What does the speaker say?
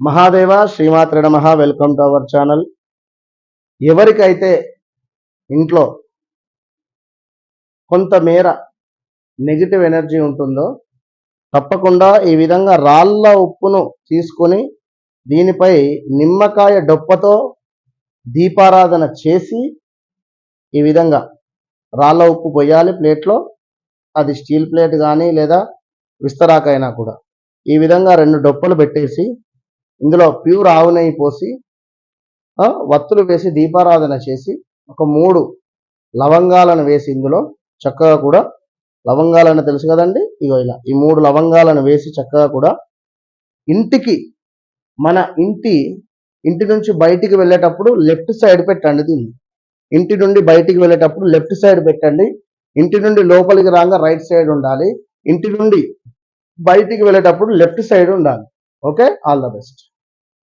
మహాదేవ శ్రీమాత్ర నమ. Welcome to our channel ఎవరికైతే ఇంట్లో కొంతమేర నెగిటివ్ ఎనర్జీ ఉంటుందో తప్పకుండా ఈ విధంగా రాళ్ళ ఉప్పును తీసుకొని దీనిపై నిమ్మకాయ డొప్పతో దీపారాధన చేసి ఈ విధంగా రాళ్ళ ఉప్పు పొయ్యాలి ప్లేట్లో. అది స్టీల్ ప్లేట్ కానీ లేదా విస్తరాకైనా కూడా. ఈ విధంగా రెండు డొప్పలు పెట్టేసి ఇందులో ప్యూర్ ఆవు నెయ్యి పోసి వత్తులు వేసి దీపారాధన చేసి ఒక మూడు లవంగాలను వేసి ఇందులో చక్కగా కూడా లవంగాలను తెలుసు కదండి? ఇగో ఇలా ఈ మూడు లవంగాలను వేసి చక్కగా కూడా ఇంటికి మన ఇంటి ఇంటి నుంచి బయటికి వెళ్ళేటప్పుడు లెఫ్ట్ సైడ్ పెట్టండి దీన్ని. ఇంటి నుండి బయటికి వెళ్ళేటప్పుడు లెఫ్ట్ సైడ్ పెట్టండి. ఇంటి నుండి లోపలికి రాగా రైట్ సైడ్ ఉండాలి. ఇంటి నుండి బయటికి వెళ్ళేటప్పుడు లెఫ్ట్ సైడ్ ఉండాలి. Okay, all the best.